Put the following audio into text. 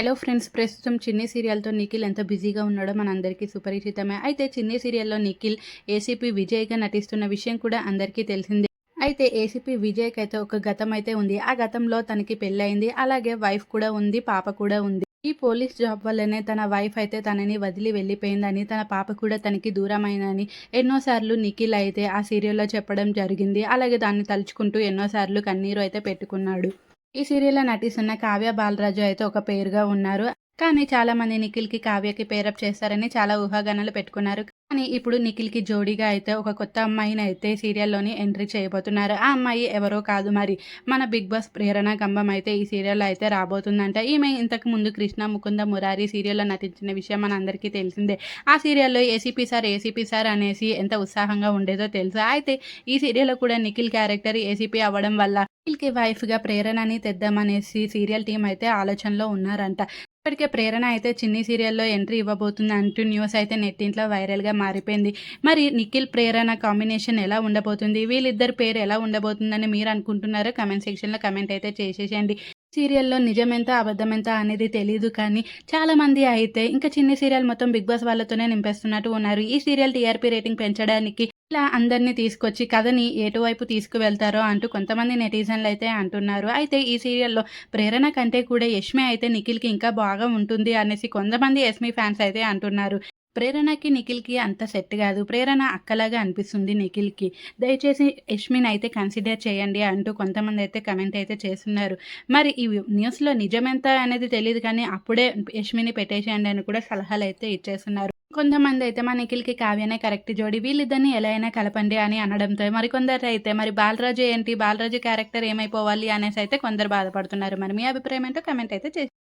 Hello friends ప్రస్తుతం చిన్ని సీరియల్తో నిఖిల్ ఎంత బిజీగా ఉన్నాడో మనందరికీ సుపరిచితమే. అయితే చిన్ని సీరియల్లో నిఖిల్ ఏసీపీ విజయ్గా నటిస్తున్న విషయం కూడా అందరికీ తెలిసిందే. అయితే ఏసీపీ విజయ్కి అయితే ఒక గతం అయితే ఉంది. ఆ గతంలో తనకి పెళ్ళయింది. అలాగే వైఫ్ కూడా ఉంది పాప కూడా ఉంది. ఈ పోలీస్ జాబ్ వల్లనే తన వైఫ్ అయితే తనని వదిలి వెళ్ళిపోయిందని తన పాప కూడా తనకి దూరమైందని ఎన్నోసార్లు నిఖిల్ అయితే ఆ సీరియల్లో చెప్పడం జరిగింది. అలాగే దాన్ని తలుచుకుంటూ ఎన్నోసార్లు కన్నీరు అయితే పెట్టుకున్నాడు. ఈ సీరియల్లో నటిస్తున్న కావ్య బాలరాజు అయితే ఒక పేరుగా ఉన్నారు. కానీ చాలా మంది నిఖిల్కి కావ్యకి పేరప్ చేస్తారని చాలా ఊహాగానాలు పెట్టుకున్నారు. కానీ ఇప్పుడు నిఖిల్కి జోడీగా అయితే ఒక కొత్త అమ్మాయిని అయితే సీరియల్లోని ఎంట్రీ చేయబోతున్నారు. ఆ అమ్మాయి ఎవరో కాదు మరి. మన బిగ్ బాస్ ప్రేరణ గంభం అయితే ఈ సీరియల్లో అయితే రాబోతుందంట. ఈమె ఇంతకు ముందు కృష్ణ ముకుంద మురారి సీరియల్లో నటించిన విషయం మన అందరికీ తెలిసిందే. ఆ సీరియల్లో ఏసీపీ సార్ ఏసీపీ సార్ అనేసి ఎంత ఉత్సాహంగా ఉండేదో తెలుసు? అయితే ఈ సీరియల్లో కూడా నిఖిల్ క్యారెక్టర్ ఏసీపీ అవ్వడం వల్ల నిఖిల్కి వైఫ్గా ప్రేరణని తెద్దామనేసి సీరియల్ టీం అయితే ఆలోచనలో ఉన్నారంట. ఇప్పటికే ప్రేరణ అయితే చిన్ని సీరియల్లో ఎంట్రీ ఇవ్వబోతుంది అంటూ న్యూస్ అయితే నెట్టింట్లో వైరల్గా మారిపోయింది. మరి నిఖిల్ ప్రేరణ కాంబినేషన్ ఎలా ఉండబోతుంది? వీళ్ళిద్దరి పేరు ఎలా ఉండబోతుందని మీరు అనుకుంటున్నారో? కమెంట్ సెక్షన్లో కమెంట్ అయితే చేసేసేయండి. సీరియల్లో నిజమెంత అబద్ధమెంత అనేది తెలియదు కానీ చాలా మంది అయితే ఇంకా చిన్ని సీరియల్ మొత్తం బిగ్ బాస్ వాళ్ళతోనే నింపేస్తున్నట్టు ఉన్నారు. ఈ సీరియల్ టీఆర్పీ రేటింగ్ పెంచడానికి ఇలా అందరినీ తీసుకొచ్చి కథని ఎటువైపు తీసుకువెళ్తారో అంటూ కొంతమంది నెటిజన్లు అయితే అంటున్నారు. అయితే ఈ సీరియల్లో ప్రేరణ కంటే కూడా యష్మి అయితే నిఖిల్కి ఇంకా బాగా ఉంటుంది అనేసి కొంతమంది యష్మి ఫ్యాన్స్ అయితే అంటున్నారు. ప్రేరణకి నిఖిల్కి అంత సెట్ కాదు. ప్రేరణ అక్కలాగా అనిపిస్తుంది నిఖిల్కి. దయచేసి యష్మిని అయితే కన్సిడర్ చేయండి అంటూ కొంతమంది అయితే కమెంట్ అయితే చేస్తున్నారు. మరి ఈ న్యూస్లో నిజమెంత అనేది తెలియదు కానీ అప్పుడే యష్మిని పెట్టేసేయండి అని కూడా సలహాలు అయితే ఇచ్చేస్తున్నారు. కొంతమంది అయితే మా నిఖిల్కి కావ్యనే కరెక్ట్ జోడి వీళ్ళిద్దరిని ఎలా అయినా కలపండి అని అనడంతో మరి కొందరు అయితే మరి బాలరాజు ఏంటి బాలరాజు క్యారెక్టర్ ఏమైపోవాలి అనేసి అయితే కొందరు బాధపడుతున్నారు. మరి మీ అభిప్రాయం ఏంటో కమెంట్ అయితే చేసి